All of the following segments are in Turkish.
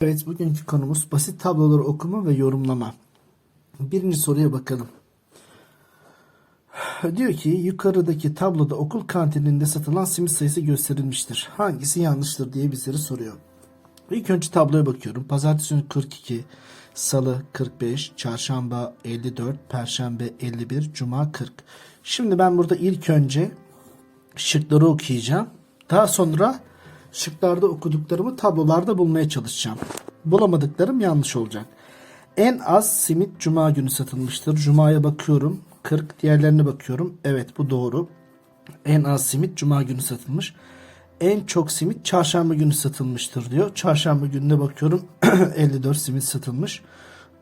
Evet bugünkü konumuz basit tabloları okuma ve yorumlama. Birinci soruya bakalım. Diyor ki yukarıdaki tabloda okul kantininde satılan simit sayısı gösterilmiştir. Hangisi yanlıştır diye bizlere soruyor. İlk önce tabloya bakıyorum. Pazartesi günü 42, Salı 45, Çarşamba 54, Perşembe 51, Cuma 40. Şimdi ben burada ilk önce şıkları okuyacağım. Daha sonra şıklarda okuduklarımı tablolarda bulmaya çalışacağım. Bulamadıklarım yanlış olacak. En az simit cuma günü satılmıştır. Cuma'ya bakıyorum. 40 diğerlerine bakıyorum. Evet bu doğru. En az simit cuma günü satılmış. En çok simit çarşamba günü satılmıştır diyor. Çarşamba gününe bakıyorum. 54 simit satılmış.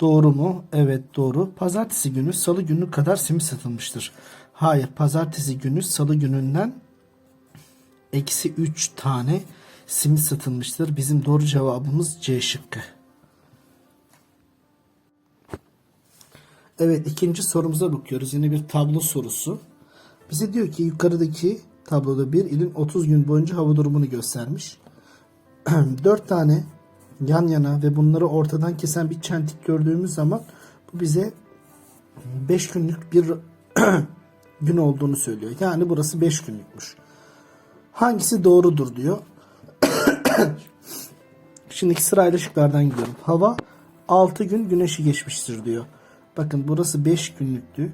Doğru mu? Evet doğru. Pazartesi günü salı günü kadar simit satılmıştır. Hayır pazartesi günü salı gününden eksi 3 tane simit satılmıştır. Bizim doğru cevabımız C şıkkı. Evet ikinci sorumuza bakıyoruz. Yine bir tablo sorusu. Bize diyor ki yukarıdaki tabloda bir ilin 30 gün boyunca hava durumunu göstermiş. 4 tane yan yana ve bunları ortadan kesen bir çentik gördüğümüz zaman bu bize 5 günlük bir gün olduğunu söylüyor. Yani burası 5 günlükmüş. Hangisi doğrudur diyor. Şimdiki sırayla şıklardan gidiyorum. Hava 6 gün güneşi geçmiştir diyor. Bakın burası 5 günlüktü.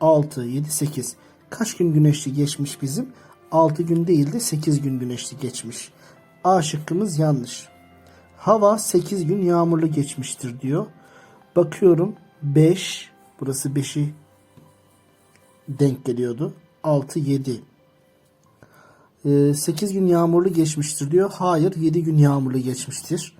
6, 7, 8. Kaç gün güneşli geçmiş bizim? 6 gün değil de 8 gün güneşli geçmiş. A şıkkımız yanlış. Hava 8 gün yağmurlu geçmiştir diyor. Bakıyorum 5. Burası 5'i denk geliyordu. 6, 7. 8 gün yağmurlu geçmiştir diyor. Hayır 7 gün yağmurlu geçmiştir.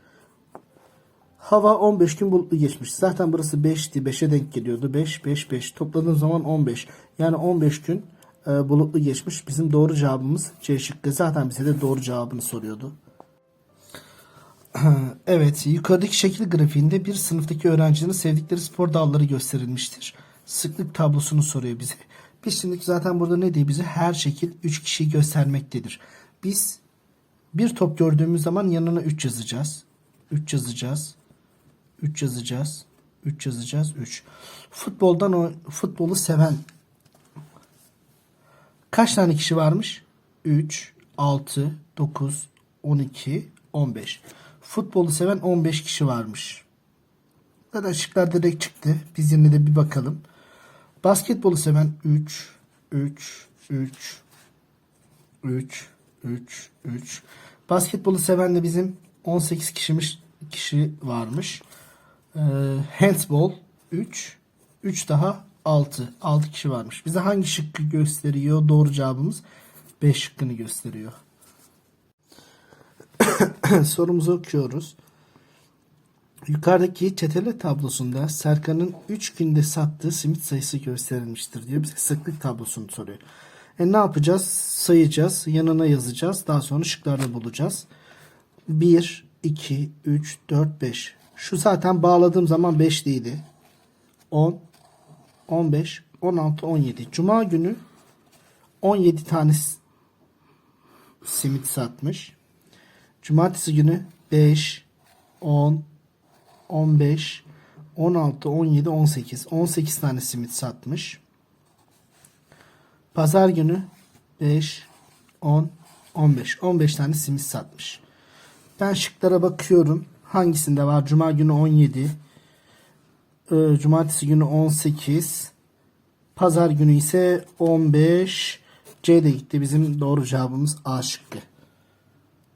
Hava 15 gün bulutlu geçmiş. Zaten burası 5'ti. 5'e denk geliyordu. 5, 5, 5. Topladığın zaman 15. Yani 15 gün e, bulutlu geçmiş. Bizim doğru cevabımız C şıkkı. Zaten bize de doğru cevabını soruyordu. Evet, yukarıdaki şekil grafiğinde bir sınıftaki öğrencilerin sevdikleri spor dalları gösterilmiştir. Sıklık tablosunu soruyor bize. Şimdi zaten burada ne diyor bize? Her şekil 3 kişiyi göstermektedir. Biz bir top gördüğümüz zaman yanına 3 yazacağız. 3 yazacağız. 3 yazacağız. 3 yazacağız. 3. Futboldan o futbolu seven kaç tane kişi varmış? 3, 6, 9, 12, 15. Futbolu seven 15 kişi varmış. Zaten şıklar direkt çıktı. Biz yine de bir bakalım. Basketbolu seven 3, 3, 3, 3, 3, 3. Basketbolu seven de bizim 18 kişimiş, kişi varmış. Ee, handball 3, 3 daha 6. 6 kişi varmış. Bize hangi şıkkı gösteriyor? Doğru cevabımız B şıkkını gösteriyor. Sorumuzu okuyoruz. Yukarıdaki çetele tablosunda Serkan'ın 3 günde sattığı simit sayısı gösterilmiştir diyor. Bize sıklık tablosunu soruyor. E ne yapacağız? Sayacağız. Yanına yazacağız. Daha sonra şıklarla bulacağız. 1, 2, 3, 4, 5. Şu zaten bağladığım zaman 5 değildi. 10, 15, 16, 17. Cuma günü 17 tane simit satmış. Cumartesi günü 5, 10, 15, 16, 17, 18. 18 tane simit satmış. Pazar günü 5, 10, 15. 15 tane simit satmış. Ben şıklara bakıyorum. Hangisinde var? Cuma günü 17. e, Cumartesi günü 18. Pazar günü ise 15. C de gitti. Bizim doğru cevabımız A şıkkı.